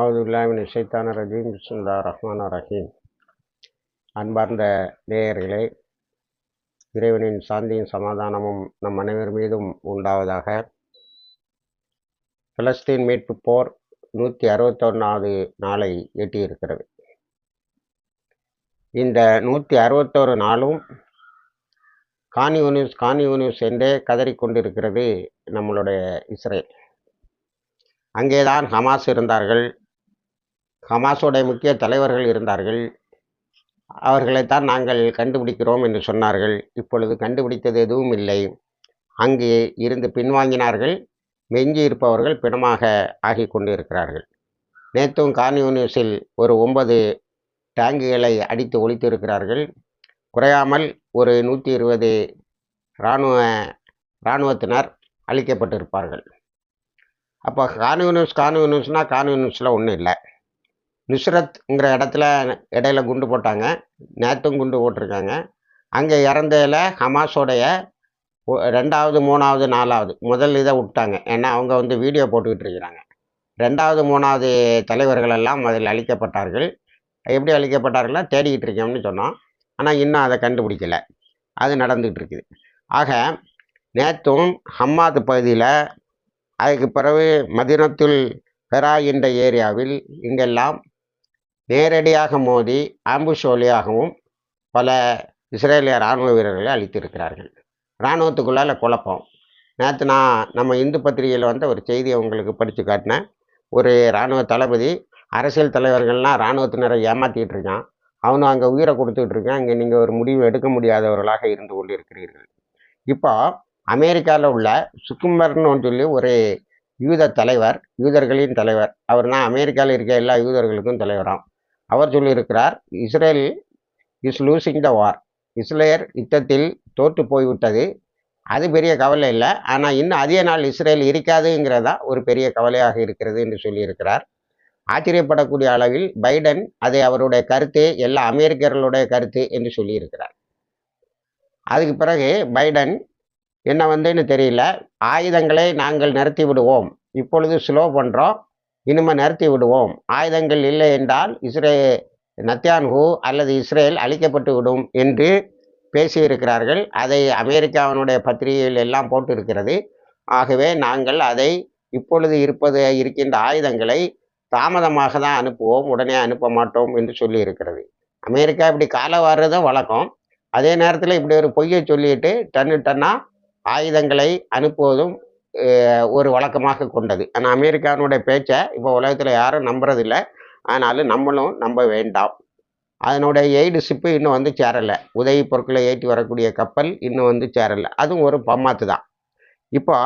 அவதுல்லாமின் இசைத்தான ரஜீம். பிஸ்மில்லா ரஹ்மான் ரஹீம். அன்பார்ந்த நேயர்களே இறைவனின் சாந்தியும் சமாதானமும் நம் அனைவர் மீதும் உண்டாவதாக. பலஸ்தீன் மீட்பு போர் நூற்றி அறுபத்தொன்னாவது நாளை எட்டியிருக்கிறது. இந்த நூற்றி அறுபத்தோரு நாளும் கான்யூனிஸ் கான்யூனிஸ் என்றே கதறிக்கொண்டிருக்கிறது நம்மளுடைய இஸ்ரேல். அங்கேதான் ஹமாஸ் இருந்தார்கள். ஹமாஸோடைய முக்கிய தலைவர்கள் இருந்தார்கள். அவர்களைத்தான் நாங்கள் கண்டுபிடிக்கிறோம் என்று சொன்னார்கள். இப்பொழுது கண்டுபிடித்தது எதுவும் இல்லை. அங்கே இருந்து பின்வாங்கினார்கள். மெஞ்சி இருப்பவர்கள் பிணமாக ஆகி கொண்டிருக்கிறார்கள். நேற்றும் கான்யூனிஸில் ஒரு ஒன்பது டேங்குகளை அடித்து ஒழித்திருக்கிறார்கள். குறையாமல் ஒரு நூற்றி இருபது இராணுவ இராணுவத்தினர் அழிக்கப்பட்டிருப்பார்கள். அப்போ கான்யூனிஸ் கான்யூனிஸ்னால் கான்யூனிஸில் ஒன்றும் இல்லை. நுஸ்ரத்ங்கிற இடத்துல இடையில குண்டு போட்டாங்க. நேற்றும் குண்டு போட்டிருக்காங்க. அங்கே இறந்ததில் ஹமாஸோடைய ஒ- ரெண்டாவது மூணாவது நாலாவது முதல் இதை விட்டாங்க. ஏன்னா அவங்க வந்து வீடியோ போட்டுக்கிட்டு இருக்கிறாங்க. ரெண்டாவது மூணாவது தலைவர்கள் எல்லாம் அதில் அழிக்கப்பட்டார்கள். எப்படி அழிக்கப்பட்டார்கள்னா தேடிக்கிட்டு இருக்கோம்னு சொன்னோம். ஆனால் இன்னும் அதை கண்டுபிடிக்கல. அது நடந்துகிட்டு இருக்குது. ஆக நேற்றும் ஹம்மாத் பகுதியில் அதுக்கு பிறகு மதினத்துல் பெரா என்ற ஏரியாவில் இங்கெல்லாம் நேரடியாக மோதி ஆம்புஷ் வழியாகவும் பல இஸ்ரேலிய இராணுவ வீரர்களை அழித்திருக்கிறார்கள். இராணுவத்துக்குள்ளால குழப்பம். நேற்று நான் நம்ம இந்து பத்திரிகையில் வந்த ஒரு செய்தியை உங்களுக்கு படித்து காட்டினேன். ஒரு இராணுவ தளபதி அரசியல் தலைவர்கள்லாம் இராணுவத்தினரை ஏமாற்றிட்டு இருக்கான். அவனும் அங்கே உயிரை கொடுத்துக்கிட்டு இருக்கான். இங்கே நீங்கள் ஒரு முடிவு எடுக்க முடியாதவர்களாக இருந்து கொண்டிருக்கிறீர்கள். இப்போ அமெரிக்காவில் உள்ள சுக்கும்பர்னு சொல்லி ஒரு யூத தலைவர் யூதர்களின் தலைவர். அவர் தான் அமெரிக்காவில் இருக்க எல்லா யூதர்களுக்கும் தலைவராம். அவர் சொல்லியிருக்கிறார் Israel is losing the war Israel யுத்தத்தில் தோற்று போய்விட்டது. அது பெரிய கவலை இல்லை. ஆனால் இன்னும் அதிக நாள் இஸ்ரேல் இருக்காதுங்கிறதா ஒரு பெரிய கவலையாக இருக்கிறது என்று சொல்லியிருக்கிறார். ஆச்சரியப்படக்கூடிய அளவில் பைடன் அதை அவருடைய கருத்து எல்லா அமெரிக்கர்களுடைய கருத்து என்று சொல்லியிருக்கிறார். அதுக்கு பிறகு பைடன் என்ன வந்துன்னு தெரியல. ஆயுதங்களை நாங்கள் நிறுத்தி விடுவோம் இப்பொழுது ஸ்லோ பண்ணுறோம் இனிமே நிறுத்தி விடுவோம். ஆயுதங்கள் இல்லை என்றால் இஸ்ரே நத்தியான்ஹூ அல்லது இஸ்ரேல் அழிக்கப்பட்டு விடும் என்று பேசியிருக்கிறார்கள். அதை அமெரிக்காவினுடைய பத்திரிகையில் எல்லாம் போட்டு இருக்கிறது ஆகவே நாங்கள் அதை இப்பொழுது இருப்பது இருக்கின்ற ஆயுதங்களை தாமதமாக தான் அனுப்புவோம். உடனே அனுப்ப மாட்டோம் என்று சொல்லி இருக்கிறது அமெரிக்கா இப்படி காலை வர்றதும் வழக்கம். அதே நேரத்தில் இப்படி ஒரு பொய்யை சொல்லிட்டு டன்னு டன்னாக ஆயுதங்களை அனுப்புவதும் ஒரு வழக்கமாக கொண்டது. ஆனால் அமெரிக்காவினுடைய பேச்சை இப்போ உலகத்தில் யாரும் நம்புறதில்லை. ஆனாலும் நம்மளும் நம்ப வேண்டாம். அதனுடைய எய்டு ஷிப்பு இன்னும் வந்து சேரலை. உதவி பொருட்களை ஏற்றி வரக்கூடிய கப்பல் இன்னும் வந்து சேரலை. அதுவும் ஒரு பம்மாத்து தான். இப்போ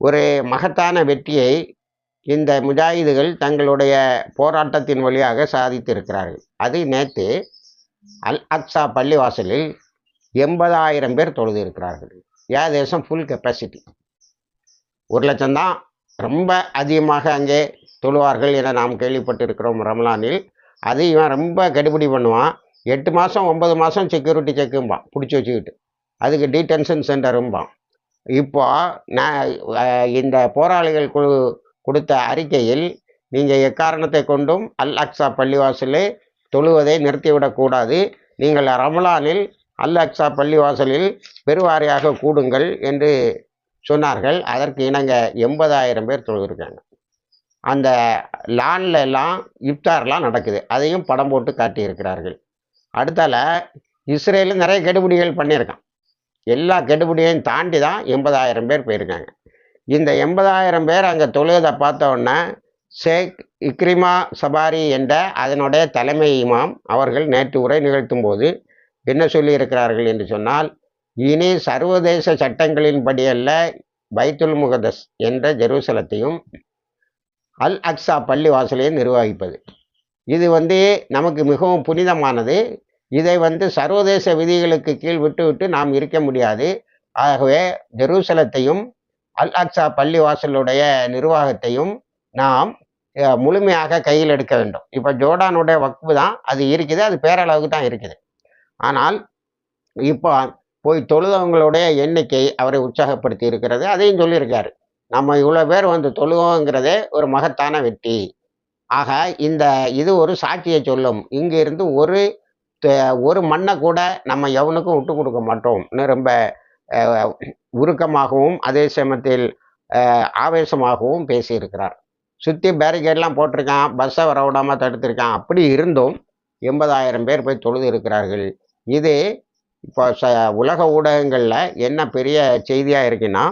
ஒரு மகத்தான வெற்றியை இந்த முஜாஹிதுகள் தங்களுடைய போராட்டத்தின் வழியாக சாதித்திருக்கிறார்கள். அது நேற்று அல் அக்ஸா பள்ளிவாசலில் எண்பதாயிரம் பேர் தொழுது இருக்கிறார்கள் யா தேசம் ஃபுல் கெப்பாசிட்டி ஒரு லட்சம் தான் ரொம்ப அதிகமாக அங்கே தொழுவார்கள் என நாம் கேள்விப்பட்டிருக்கிறோம் ரமலானில். அது இவன் ரொம்ப கெடுபிடி பண்ணுவான். எட்டு மாதம் ஒன்பது மாதம் செக்யூரிட்டி செக்கும்பான் பிடிச்சி வச்சுக்கிட்டு. அதுக்கு டீடென்ஷன் சென்டரும்பான் இப்போ நான் இந்த போராளிகள் குழு கொடுத்த அறிக்கையில் நீங்கள் எக்காரணத்தை கொண்டும் அல் அக்ஸா பள்ளிவாசலில் தொழுவதை நிறுத்திவிடக்கூடாது நீங்கள் ரமலானில் அல் அக்ஸா பள்ளிவாசலில் பெருவாரியாக கூடுங்கள் என்று சொன்னார்கள் அதற்கு இணங்க எண்பதாயிரம் பேர் தொழுதுருக்காங்க. அந்த லான்ல எல்லாம் இப்தார்லாம் நடக்குது. அதையும் படம் போட்டு காட்டியிருக்கிறார்கள். அடுத்தால இஸ்ரேலும் நிறைய கெடுபிடிகள் பண்ணியிருக்கான். எல்லா கெடுபிடியையும் தாண்டி தான் எண்பதாயிரம் பேர் போயிருக்காங்க. இந்த எண்பதாயிரம் பேர் அங்கே தொழுதை பார்த்தோன்னே ஷேக் இக்ரிமா சபாரி என்ற அதனுடைய தலைமை இமாம் அவர்கள் நேற்று உரை நிகழ்த்தும் போது என்ன சொல்லியிருக்கிறார்கள் என்று சொன்னால் இனி சர்வதேச சட்டங்களின்படி அல்ல பைத்துல் முகதஸ் என்ற ஜெருசலத்தையும் அல் அக்ஸா பள்ளி வாசலையும் நிர்வகிப்பது. இது வந்து நமக்கு மிகவும் புனிதமானது. இதை வந்து சர்வதேச விதிகளுக்கு கீழ் விட்டுவிட்டு நாம் இருக்க முடியாது. ஆகவே ஜெருசலத்தையும் அல் அக்ஸா பள்ளிவாசலுடைய நிர்வாகத்தையும் நாம் முழுமையாக கையில் எடுக்க வேண்டும். இப்போ ஜோர்டானுடைய வக்பு தான் அது இருக்குது அது பேரளவுக்கு தான் இருக்குது. ஆனால் இப்போ போய் தொழுதவங்களுடைய எண்ணிக்கை அவரை உற்சாகப்படுத்தி இருக்கிறது. அதையும் சொல்லியிருக்காரு. நம்ம இவ்வளோ பேர் வந்து தொழுவோங்கிறதே ஒரு மகத்தான வெற்றி. ஆக இந்த இது ஒரு சாட்சியை சொல்லும். இங்கிருந்து ஒரு ஒரு மண்ணை கூட நம்ம எவனுக்கும் விட்டு கொடுக்க மாட்டோம்னு ரொம்ப உருக்கமாகவும் அதே சமயத்தில் ஆவேசமாகவும் பேசியிருக்கிறார். சுற்றி பேரிகேட்லாம் போட்டிருக்கான். பஸ்ஸை வர தடுத்திருக்கான். அப்படி இருந்தும் எண்பதாயிரம் பேர் போய் தொழுது இருக்கிறார்கள். இது இப்போ ச உலக ஊடகங்களில் என்ன பெரிய செய்தியாக இருக்குன்னா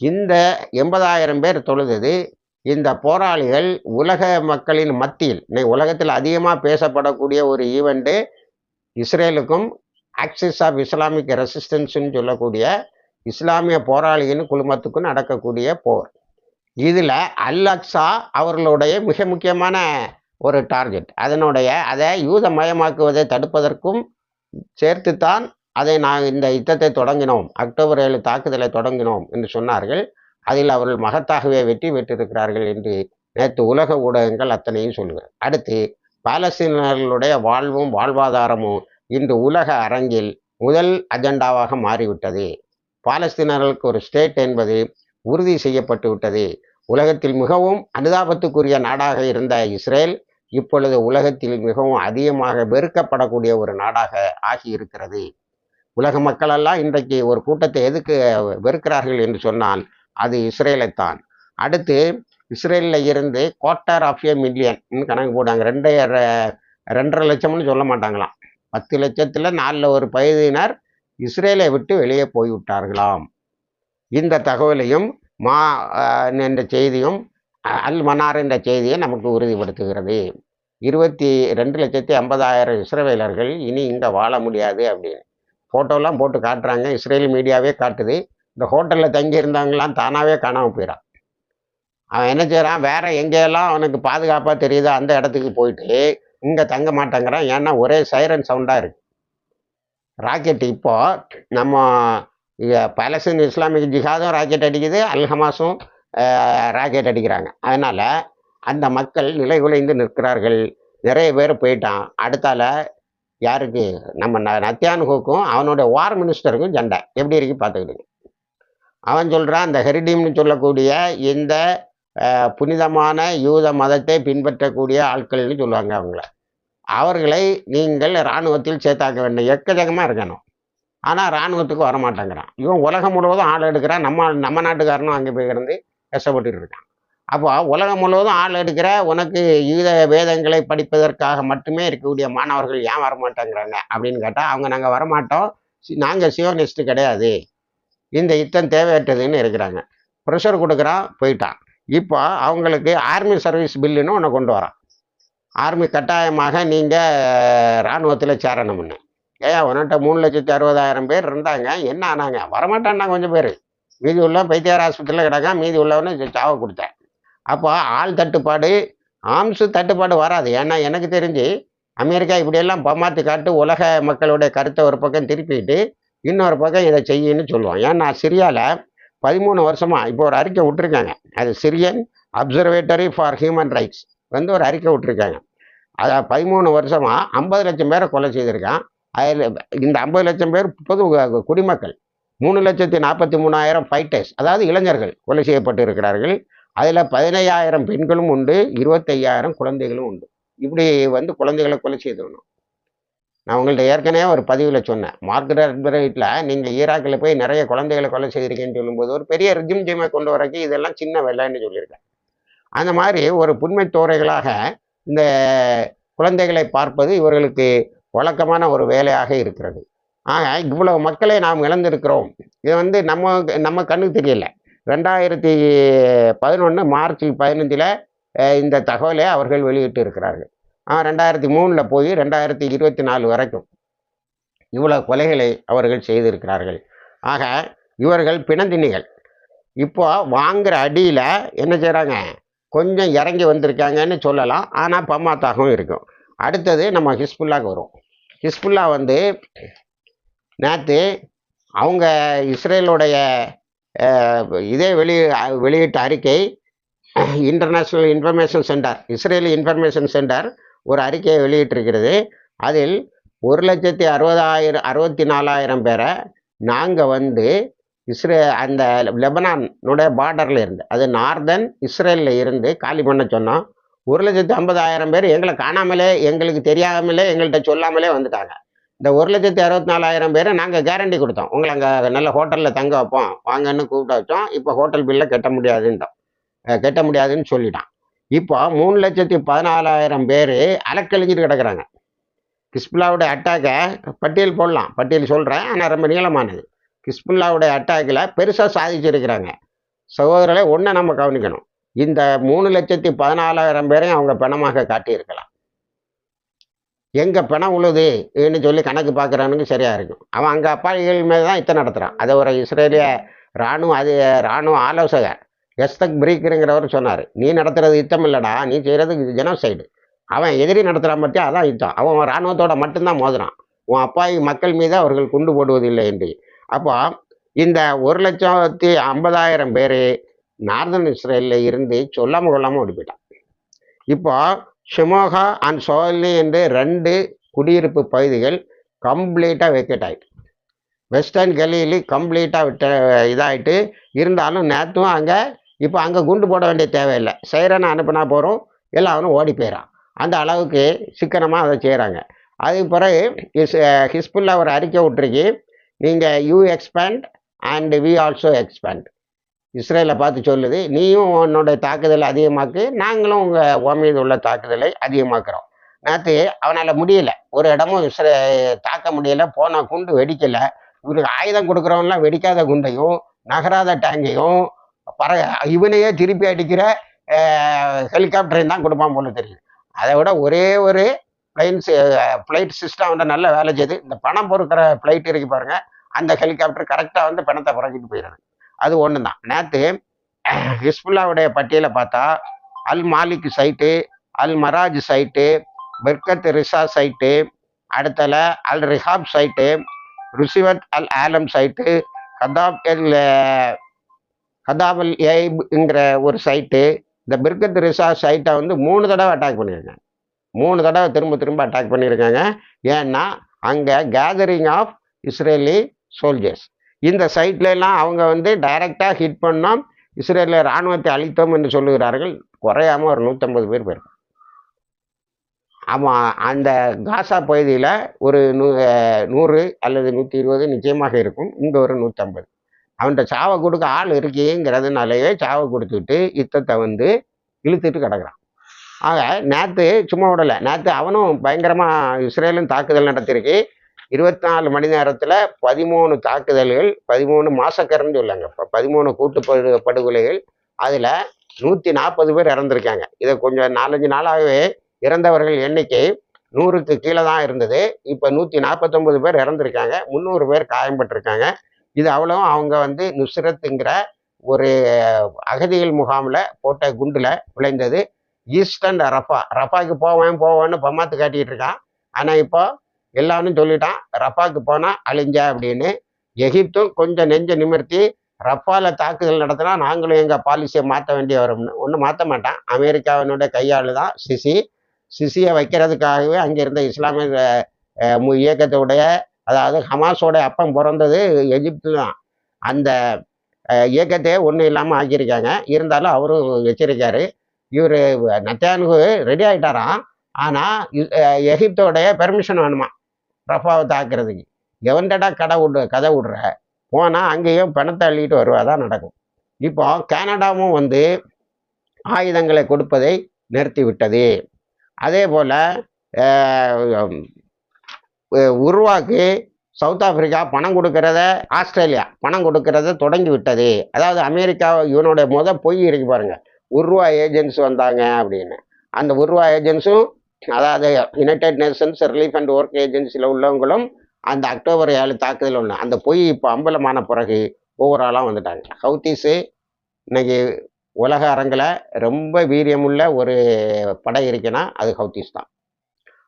இந்த எண்பதாயிரம் பேர் தொழுதது இந்த போராளிகள் உலக மக்களின் மத்தியில் இன்னைக்கு உலகத்தில் அதிகமாக பேசப்படக்கூடிய ஒரு ஈவெண்ட்டு இஸ்ரேலுக்கும் ஆக்சிஸ் ஆஃப் இஸ்லாமிக் ரெசிஸ்டன்ஸ்னு சொல்லக்கூடிய இஸ்லாமிய போராளியின் குழுமத்துக்கும் நடக்கக்கூடிய போர். இதில் அல் அக்ஸா அவர்களுடைய மிக முக்கியமான ஒரு டார்கெட் அதனுடைய அதை யூதமயமாக்குவதை தடுப்பதற்கும் சேர்த்துத்தான் அதை நான் இந்த யுத்தத்தை தொடங்கினோம். அக்டோபர் ஏழு தாக்குதலை தொடங்கினோம் என்று சொன்னார்கள். அதில் அவர்கள் மகத்தாகவே வெற்றி பெற்றிருக்கிறார்கள் என்று நேற்று உலக ஊடகங்கள் அத்தனையும் சொல்லுகிறது. அடுத்து பாலஸ்தீனர்களுடைய வாழ்வும் வாழ்வாதாரமும் இன்று உலக அரங்கில் முதல் அஜெண்டாவாக மாறிவிட்டது. பாலஸ்தீனர்களுக்கு ஒரு ஸ்டேட் என்பது உறுதி செய்யப்பட்டு விட்டது. உலகத்தில் மிகவும் அனுதாபத்துக்குரிய நாடாக இருந்த இஸ்ரேல் இப்பொழுது உலகத்தில் மிகவும் அதிகமாக வெறுக்கப்படக்கூடிய ஒரு நாடாக ஆகியிருக்கிறது. உலக மக்களெல்லாம் இன்றைக்கு ஒரு கூட்டத்தை எதுக்கு வெறுக்கிறார்கள் என்று சொன்னால் அது இஸ்ரேலைத்தான். அடுத்து இஸ்ரேலில் இருந்து குவார்ட்டர் ஆஃப் ஏ மில்லியன் கணக்கு போட்டாங்க. ரெண்டே ரெண்டரை லட்சம்னு சொல்ல மாட்டாங்களாம். பத்து லட்சத்தில் நாலில் ஒரு பகுதியினர் இஸ்ரேலை விட்டு வெளியே போய்விட்டார்களாம். இந்த தகவலையும் மா என்ற செய்தியும் அல் மனார் என்ற செய்தியை நமக்கு உறுதிப்படுத்துகிறது. இருபத்தி ரெண்டு லட்சத்தி ஐம்பதாயிரம் இஸ்ரேலர்கள் இனி இங்கே வாழ முடியாது அப்படின்னு. ஃபோட்டோலாம் போட்டு காட்டுறாங்க. இஸ்ரேல் மீடியாவே காட்டுது. இந்த ஹோட்டலில் தங்கி இருந்தாங்களாம் தானாகவே காணாமல் போயிடான் அவன் என்ன செய்கிறான் வேறு எங்கேயெல்லாம் அவனுக்கு பாதுகாப்பாக தெரியுதோ அந்த இடத்துக்கு போயிட்டு இங்கே தங்க மாட்டேங்கிறான். ஏன்னா ஒரே சைரன் சவுண்டாக இருக்கு. ராக்கெட் இப்போது நம்ம இ- இஸ்லாமிக் ஜிஹாதும் ராக்கெட் அடிக்குது. அல்ஹமாஸும் ராக்கெட் அடிக்கிறாங்க. அதனால் அந்த மக்கள் நிலை குலைந்து நிற்கிறார்கள். நிறைய பேர் போயிட்டான். அடுத்தால யாருக்கு? நம்ம ந நத்தியானுகோக்கும் அவனுடைய வார் மினிஸ்டருக்கும் சண்டை. எப்படி இருக்கு பார்த்துக்கிடுங்க. அவன் சொல்கிறான் அந்த ஹெரிடீம்னு சொல்லக்கூடிய இந்த புனிதமான யூத மதத்தை பின்பற்றக்கூடிய ஆட்கள்னு சொல்லுவாங்க அவங்கள. அவர்களை நீங்கள் இராணுவத்தில் சேர்த்தாக்க வேண்டும். எக்கச்சக்கமாக இருக்கணும். ஆனால் இராணுவத்துக்கு வரமாட்டேங்கிறான். இவன் உலகம் முழுவதும் ஆள் எடுக்கிறான். நம்ம நம்ம நாட்டுக்காரனும் அங்கே போய் கிடந்து கஷ்டப்பட்டு இருக்கான். அப்போ உலகம் முழுவதும் ஆள் எடுக்கிற உனக்கு யூத வேதங்களை படிப்பதற்காக மட்டுமே இருக்கக்கூடிய மாணவர்கள் ஏன் வரமாட்டேங்கிறாங்க? அப்படின்னு கேட்டால் அவங்க நாங்கள் வரமாட்டோம். நாங்கள் சியோனிஸ்ட் கிடையாது. இந்த யுத்தம் தேவையற்றதுன்னு இருக்கிறாங்க. ப்ரெஷர் கொடுக்குறான் போயிட்டான். இப்போ அவங்களுக்கு ஆர்மி சர்வீஸ் பில்லுன்னு ஒன்று கொண்டு வரான். ஆர்மி கட்டாயமாக நீங்கள் இராணுவத்தில் சேரணும்னு. ஏன் உன்கிட்ட மூணு லட்சத்தி அறுபதாயிரம் பேர் இருந்தாங்க. என்ன ஆனாங்க? வரமாட்டான்னா கொஞ்சம் பேர். மீதி உள்ள பைத்தியார் ஆஸ்பத்திரியில் கிடக்கான். மீதி உள்ளவனு சாவை கொடுத்தேன். அப்போ ஆள் தட்டுப்பாடு ஆம்சு தட்டுப்பாடு வராது. ஏன்னா எனக்கு தெரிஞ்சு அமெரிக்கா இப்படியெல்லாம் பமாத்து காட்டு உலக மக்களுடைய கருத்தை ஒரு பக்கம் திருப்பிட்டு இன்னொரு பக்கம் இதை செய்யுன்னு சொல்லுவோம் ஏன்னா சிரியாவில் பதிமூணு வருஷமாக இப்போ ஒரு அறிக்கை விட்டுருக்காங்க. அது Syrian observatory for human rights வந்து ஒரு அறிக்கை விட்டுருக்காங்க. அதை பதிமூணு வருஷமாக ஐம்பது லட்சம் பேரை கொலை செய்திருக்கான். அதில் இந்த ஐம்பது லட்சம் பேர் பொது குடிமக்கள். மூணு லட்சத்தி நாற்பத்தி மூணாயிரம் ஃபைட்டர்ஸ் அதாவது இளைஞர்கள் கொலை செய்யப்பட்டு இருக்கிறார்கள் அதில் பதினையாயிரம் பெண்களும் உண்டு இருபத்தையாயிரம் குழந்தைகளும் உண்டு. இப்படி வந்து குழந்தைகளை கொலை செய்தணும் நான் உங்கள்கிட்ட ஏற்கனவே ஒரு பதிவில் சொன்னேன். மார்க்கெட் அட்பரைட்டில் நீங்கள் ஈராக்கில் போய் நிறைய குழந்தைகளை கொலை செய்திருக்கேன்னு சொல்லும்போது ஒரு பெரிய ரிஜிம் ஜிமை கொண்டு வரக்கு இதெல்லாம் சின்ன வெள்ளைன்னு சொல்லியிருக்கேன். அந்த மாதிரி ஒரு புன்மை தோரைகளாக இந்த குழந்தைகளை பார்ப்பது இவர்களுக்கு வழக்கமான ஒரு வேலையாக இருக்கிறது. ஆக இவ்வளவு மக்களை நாம் இழந்திருக்கிறோம். இது வந்து நம்ம நம்ம கண்ணுக்கு தெரியல. ரெண்டாயிரத்தி பதினொன்று மார்ச் பதினஞ்சில் இந்த தகவலை அவர்கள் வெளியிட்டு இருக்கிறார்கள் ஆனால் ரெண்டாயிரத்தி மூணில் போய் ரெண்டாயிரத்தி இருபத்தி நாலு வரைக்கும் இவ்வளோ கொலைகளை அவர்கள் செய்திருக்கிறார்கள். ஆக இவர்கள் பிணந்தினிகள் இப்போ வாங்குகிற அடியில் என்ன செய்கிறாங்க கொஞ்சம் இறங்கி வந்திருக்காங்கன்னு சொல்லலாம். ஆனால் பம்மாத்தாகவும் இருக்கும். அடுத்தது நம்ம ஹிஸ்புல்லாக்கு வரும். ஹிஸ்புல்லா வந்து நேற்று அவங்க இஸ்ரேலுடைய இதே வெளி வெளியிட்ட அறிக்கை international information centre Israeli information centre ஒரு அறிக்கையை வெளியிட்டிருக்கிறது. அதில் ஒரு லட்சத்தி அறுபதாயிரம் அறுபத்தி நாலாயிரம் பேரை நாங்கள் வந்து இஸ்ரே அந்த லெபனானுடைய பார்டரில் இருந்து அது நார்தன் இஸ்ரேலில் இருந்து காலி பண்ண சொன்னோம். ஒரு லட்சத்தி ஐம்பதாயிரம் பேர் எங்களை காணாமலே எங்களுக்கு தெரியாமலே எங்கள்கிட்ட சொல்லாமலே வந்துட்டாங்க. இந்த ஒரு லட்சத்தி அறுபத்தி நாலாயிரம் பேரை நாங்கள் கேரண்டி கொடுத்தோம். உங்களை அங்கே நல்ல ஹோட்டலில் தங்க வைப்போம். வாங்கன்னு கூப்பிட்டு வச்சோம். இப்போ ஹோட்டல் பில்லை கட்ட முடியாதுன்ட்டோம் கட்ட முடியாதுன்னு சொல்லிட்டான். இப்போ மூணு லட்சத்தி பதினாலாயிரம் பேர் அலக்கழிஞ்சிட்டு கிடக்குறாங்க. கிஸ்புல்லாவுடைய அட்டாக்கை பட்டியல் போடலாம். பட்டியல் சொல்கிறேன் ஆனால் ரொம்ப நீளமானது. கிஸ்புல்லாவுடைய அட்டாக்கில் பெருசாக சாதிச்சிருக்கிறாங்க சகோதரரை ஒன்றை நம்ம கவனிக்கணும். இந்த மூணு லட்சத்தி பதினாலாயிரம் பேரையும் அவங்க பணமாக காட்டியிருக்கலாம். எங்கே பணம் உழுதுன்னு சொல்லி கணக்கு பார்க்குறானுங்க சரியாக இருக்கும். அவன் அங்கே அப்பாவிகள் மேலே தான் இத்தனை நடத்துகிறான் அதை ஒரு இஸ்ரேலிய இராணுவ அது இராணுவ ஆலோசகர் எஸ்தக் பிரீக்கருங்கிறவர் சொன்னார். நீ நடத்துறது யுத்தம் இல்லைடா நீ செய்கிறது ஜெனோசைடு அவன் எதிரி நடத்துகிறான் பற்றி அதான் யுத்தம். அவன் இராணுவத்தோட மட்டும்தான் மோதுறான். உன் அப்பாவி மக்கள் மீது அவர்கள் குண்டு போடுவதில்லை என்று. அப்போ இந்த ஒரு லட்சத்தி ஐம்பதாயிரம் பேர் நார்தன் இஸ்ரேலில் இருந்து சொல்லாமல் கொள்ளாமல் ஓடி போயிட்டான். இப்போ ஷிமோகா அண்ட் சோலி என்று ரெண்டு குடியிருப்பு பகுதிகள் கம்ப்ளீட்டாக வெக்கேட் ஆகிட்டு வெஸ்டர்ன் கலியிலி கம்ப்ளீட்டாக விட்ட இதாகிட்டு இருந்தாலும் நேற்றும் அங்கே இப்போ அங்கே குண்டு போட வேண்டிய தேவையில்லை. சைரனை அனுப்புனா போகிறோம் எல்லாரும் ஓடி போயிடறான் அந்த அளவுக்கு சிக்கனமாக அதை செய்கிறாங்க அதுக்கு பிறகு இஸ் ஹிஸ்புல்லா ஒரு அறிக்கை விட்டுருக்கு. நீங்கள் you expand and we also expand இஸ்ரேலை பார்த்து சொல்லுது நீயும் உன்னோட தாக்குதலை அதிகமாக்கு நாங்களும் உங்கள் உன் மீது உள்ள தாக்குதலை அதிகமாக்குறோம். நேற்று அவனால் முடியல. ஒரு இடமும் இஸ்ரே தாக்க முடியலை போனால் குண்டு வெடிக்கலை. இவருக்கு ஆயுதம் கொடுக்குறவன்லாம் வெடிக்காத குண்டையும் நகராத டேங்கையும் பற இவனையே திருப்பி அடிக்கிற ஹெலிகாப்டரையும் தான் கொடுப்பான் போல தெரியுது. அதை விட ஒரே ஒரு பிளைன்ஸ் ஃப்ளைட் சிஸ்டம் வந்து நல்ல வேலை செய்யுது இந்த பணம் பொறுக்கிற ஃப்ளைட் இருக்கு பாருங்கள் அந்த ஹெலிகாப்டர் கரெக்டாக வந்து பணத்தை புறக்கிட்டு போயிடுது. அது ஒன்று தான் நேற்று ஹிஸ்புல்லாவுடைய பட்டியலை பார்த்தா al Malik site al Marj site Birkat Risha site அடுத்தல al Rihab site Ruwaysat al Alam site Kathab எல் கதாபல் அல் ஒரு சைட்டு இந்த பிர்கத் ரிசா சைட்டை வந்து மூணு தடவை அட்டாக் பண்ணியிருக்காங்க மூணு தடவை திரும்ப திரும்ப அட்டாக் பண்ணியிருக்காங்க ஏன்னா அங்கே கேதரிங் ஆஃப் இஸ்ரேலி சோல்ஜர்ஸ் இந்த சைட்லலாம் அவங்க வந்து டைரெக்டாக ஹிட் பண்ணோம். இஸ்ரேலில் இராணுவத்தை அழித்தோம் என்று சொல்லுகிறார்கள். குறையாம ஒரு நூற்றம்பது பேர் போயிருக்கும் ஆமாம் அந்த காசா பகுதியில் ஒரு நூ நூறு அல்லது நூற்றி இருபது நிச்சயமாக இருக்கும். இங்கே ஒரு நூற்றம்பது அவன்கிட்ட சாவை கொடுக்க ஆள் இருக்கேங்கிறதுனாலேயே சாவை கொடுத்துட்டு யுத்தத்தை வந்து இழுத்துட்டு கிடக்குறான். ஆக நேற்று சும்மா விடலை. நேற்று அவனும் பயங்கரமாக இஸ்ரேலும் தாக்குதல் நடத்தியிருக்கு. இருபத்தி நாலு மணி நேரத்தில் பதிமூணு தாக்குதல்கள் பதிமூணு மாசக்கர்னு சொல்லுவாங்க. இப்போ பதிமூணு கூட்டு படு படுகொலைகள் அதில் நூற்றி நாற்பது பேர் இறந்துருக்காங்க. இதை கொஞ்சம் நாலஞ்சு நாளாகவே இறந்தவர்கள் எண்ணிக்கை நூறுக்கு கீழே தான் இருந்தது. இப்போ நூற்றி நாற்பத்தொம்பது பேர் இறந்துருக்காங்க. முந்நூறு பேர் காயம்பட்டிருக்காங்க. இது அவ்வளவும் அவங்க வந்து நுஸ்ரத்துங்கிற ஒரு அகதிகள் முகாமில் போட்ட குண்டில் விளைந்தது ஈஸ்டர்ன் ரஃபா. ரஃபாக்கு போவேன் போவேன்னு பம்மாத்து காட்டிகிட்டு இருக்கான். ஆனால் இப்போ எல்லாரும் சொல்லிட்டான் ரஃபாக்கு போனால் அழிஞ்ச அப்படின்னு. எகிப்தும் கொஞ்சம் நெஞ்ச நிமிர்த்தி ரஃபாவில் தாக்குதல் நடத்தினா நாங்களும் எங்கள் பாலிசியை மாற்ற வேண்டிய வரும்னு ஒன்றும் மாற்ற மாட்டான். அமெரிக்காவினுடைய கையாளு தான் சிசி. சிசியை வைக்கிறதுக்காகவே அங்கே இருந்த இஸ்லாமிய மு- இயக்கத்துடைய அதாவது ஹமாஸோட அப்பம் பிறந்தது எகிப்து தான். அந்த இயக்கத்தையே ஒன்றும் இல்லாமல் ஆக்கியிருக்காங்க. இருந்தாலும் அவரும் வச்சிருக்காரு. இவர் நத்தியானுக்கு ரெடி ஆகிட்டாராம் ஆனால் எகிப்தோடைய பெர்மிஷன் வேணுமா ரஃபாவை தாக்குறதுக்கு. எவன்டடா கடை விடு கதை விடுற? போனால் அங்கேயும் பணத்தை அள்ளிட்டு வருவாதான் நடக்கும். இப்போ கனடாவும் வந்து ஆயுதங்களை கொடுப்பதை நிறுத்திவிட்டது அதே போல் உருவாக்கு சவுத் ஆப்பிரிக்கா பணம் கொடுக்கறத ஆஸ்திரேலியா பணம் கொடுக்கறத தொடங்கி விட்டது. அதாவது அமெரிக்கா இவனுடைய முத பொய் இருக்கு பாருங்கள் உருவா ஏஜென்ட்ஸ் வந்தாங்க அப்படின்னு. அந்த உருவா ஏஜென்ட்ஸும் அதாவது United Nations relief and work ஏஜென்சியில் உள்ளவங்களும் அந்த அக்டோபர் ஏழு தாக்குதல் ஒன்று அந்த பொய் இப்போ அம்பலமான பிறகு ஓவராலாக வந்துட்டாங்க. ஹவுத்திஸு இன்னைக்கு உலக அரங்கில் ரொம்ப வீரியமுள்ள ஒரு படை இருக்குன்னா அது ஹவுத்திஸ் தான்.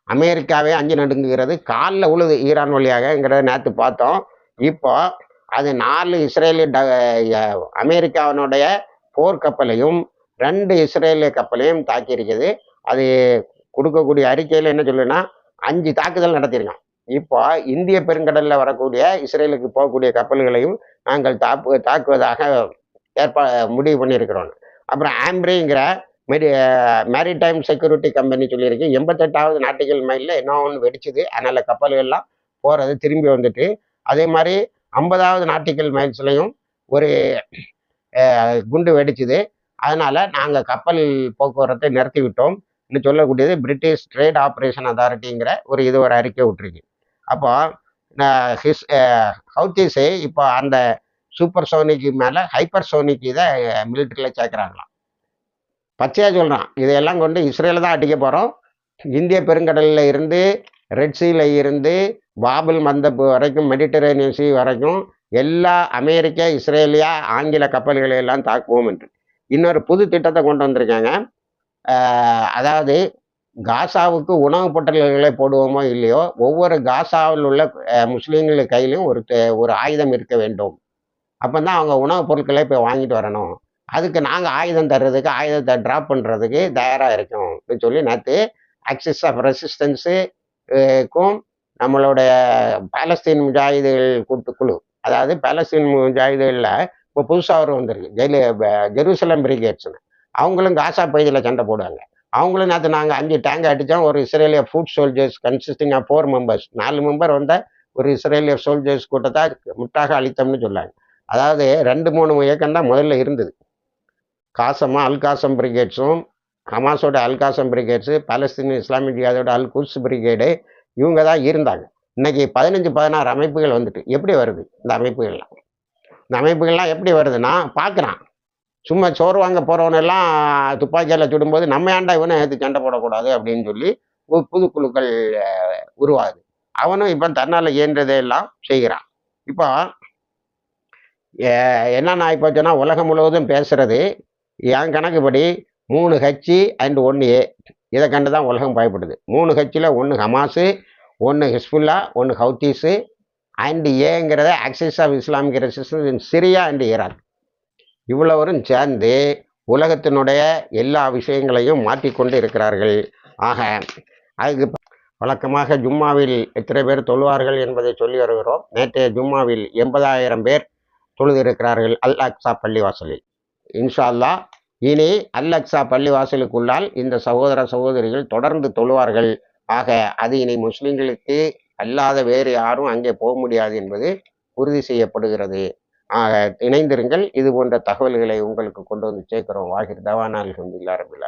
அமெரிக்காவே அஞ்சு நடுங்குகிறது காலில் உழுது ஈரான் வழியாகங்கிறத நேற்று பார்த்தோம். இப்போ அது நாலு இஸ்ரேலிய ட அமெரிக்காவினுடைய போர்க்கப்பலையும் ரெண்டு இஸ்ரேலிய கப்பலையும் தாக்கியிருக்குது. அது கொடுக்கக்கூடிய அறிக்கையில் என்ன சொல்லுன்னா அஞ்சு தாக்குதல் நடத்தியிருக்கான் இப்போ இந்திய பெருங்கடலில் வரக்கூடிய இஸ்ரேலுக்கு போகக்கூடிய கப்பல்களையும் நாங்கள் தாப்பு தாக்குவதாக ஏற்பா முடிவு பண்ணியிருக்கிறோம். அப்புறம் ஆம்ரிங்கிற மெரி மேரிடைம் செக்யூரிட்டி கம்பெனி சொல்லியிருக்கு. எண்பத்தெட்டாவது நாட்டிகள் மைலில் என்ன ஒன்று வெடிச்சுது அதனால் கப்பல்கள்லாம் போகிறது திரும்பி வந்துட்டு அதே மாதிரி ஐம்பதாவது நாட்டிகள் மைல்ஸ்லையும் ஒரு குண்டு வெடிச்சுது. அதனால் நாங்கள் கப்பல் போக்குவரத்தை நிறுத்தி விட்டோம் என்று சொல்லக்கூடியது பிரிட்டிஷ் ட்ரேட் ஆப்ரேஷன் அதாரிட்டிங்கிற ஒரு இது ஒரு அறிக்கை விட்டுருக்கு. அப்போ நான் ஹிஸ் ஹவுத்திஸு இப்போ அந்த சூப்பர் சோனிக்கு மேலே ஹைப்பர் சோனிக்கு இதை மிலிட்ரியில் சேர்க்குறாங்களாம். பச்சையாக சொல்கிறான் இதையெல்லாம் கொண்டு இஸ்ரேல தான் அடிக்க போகிறோம் இந்திய பெருங்கடலில் இருந்து ரெட்சியில் இருந்து பாபுல் மந்தப்பு வரைக்கும் மெடிட்டரேனியன் சி வரைக்கும் எல்லா அமெரிக்க இஸ்ரேலியா ஆங்கில கப்பல்களை எல்லாம் தாக்குவோம் என்று. இன்னொரு புது திட்டத்தை கொண்டு வந்திருக்காங்க. அதாவது காசாவுக்கு உணவுப் பொட்டல்களை போடுவோமோ இல்லையோ ஒவ்வொரு காசாவில் உள்ள முஸ்லீம்கள் கையிலும் ஒரு ஒரு ஆயுதம் இருக்க வேண்டும். அப்போ தான் அவங்க உணவுப் பொருட்களை போய் வாங்கிட்டு வரணும். அதுக்கு நாங்கள் ஆயுதம் தர்றதுக்கு ஆயுதத்தை ட்ராப் பண்ணுறதுக்கு தயாராக இருக்கோம். அப்படின்னு சொல்லி நேற்று ஆக்சிஸ் ஆஃப் ரெசிஸ்டன்ஸுக்கும் நம்மளுடைய பாலஸ்தீன் முஜாஹிதுகள் கூட்டுக்குழு அதாவது பாலஸ்தீன் முஜாஹிதுகளில் இப்போ புதுசாக ஒரு வந்திருக்கு ஜெயிலு ஜெருசலம் பிரிகேட்ஸ்னு. அவங்களும் காசா பகுதியில் சண்டை போடுவாங்க. அவங்களும் நேற்று நாங்கள் அஞ்சு டேங்க் அடித்தோம் ஒரு இஸ்ரேலிய foot soldiers consisting of four members நாலு மெம்பர் வந்த ஒரு இஸ்ரேலிய சோல்ஜர்ஸ் கூட்டத்தை முட்டாக அழித்தோம்னு சொல்லாங்க அதாவது ரெண்டு மூணு இயக்கம் தான் முதல்ல இருந்தது. காசமா அல்காசம் பிரிகேட்ஸும் ஹமாஸோட Al Qassam brigades Palestine Islamic ஜியாதோட al Quds brigade இவங்க தான் இருந்தாங்க. இன்னைக்கு பதினஞ்சு பதினாறு அமைப்புகள் வந்துட்டு எப்படி வருது இந்த அமைப்புகள்லாம்? இந்த அமைப்புகள்லாம் எப்படி வருதுன்னா பார்க்குறான் சும்மா சோறு வாங்க போகிறவனெல்லாம் துப்பாக்கியால் சுடும்போது நம்ம ஏன்டா இவனை ஏற்று சண்டை போடக்கூடாது அப்படின்னு சொல்லி ஒரு புது குழுக்கள் உருவாகுது. அவனும் இப்போ தன்னால் இயன்றதையெல்லாம் செய்கிறான். இப்போ என்னென்ன ஆகிப்போச்சுன்னா உலகம் முழுவதும் பேசுறது என் கணக்குப்படி மூணு ஹச்சி அண்ட் ஒன்று ஏ இதை கண்டு தான் உலகம் பயப்படுது. மூணு ஹச்சில் ஒன்று ஹமாஸு ஒன்று ஹிஸ்புல்லா ஒன்று Houthis and ஏங்கிறத axis of Islamic resistance in Syria and Iraq. இவ்வளவரும் சேர்ந்து உலகத்தினுடைய எல்லா விஷயங்களையும் மாற்றிக்கொண்டு இருக்கிறார்கள். ஆக அதுக்கு வழக்கமாக ஜும்மாவில் எத்தனை பேர் தொழுவார்கள் என்பதை சொல்லி வருகிறோம். நேற்றைய ஜும்மாவில் எண்பதாயிரம் பேர் தொழுதிருக்கிறார்கள் அல் அக்ஸா பள்ளிவாசலில். இன்ஷா அல்லாஹ் இனி அல் அக்ஸா பள்ளிவாசலுக்குள்ளால் இந்த சகோதர சகோதரிகள் தொடர்ந்து தொழுவார்கள். ஆக அது இனி முஸ்லிம்களுக்கு அல்லாத வேறு யாரும் அங்கே போக முடியாது என்பது உறுதி செய்யப்படுகிறது. இணைந்திருங்கள். இது போன்ற தகவல்களை உங்களுக்கு கொண்டு வந்து சேர்க்கிறோம். வாகிர் தவானால் அல்ஹம்துலில்லாஹ் ரபில்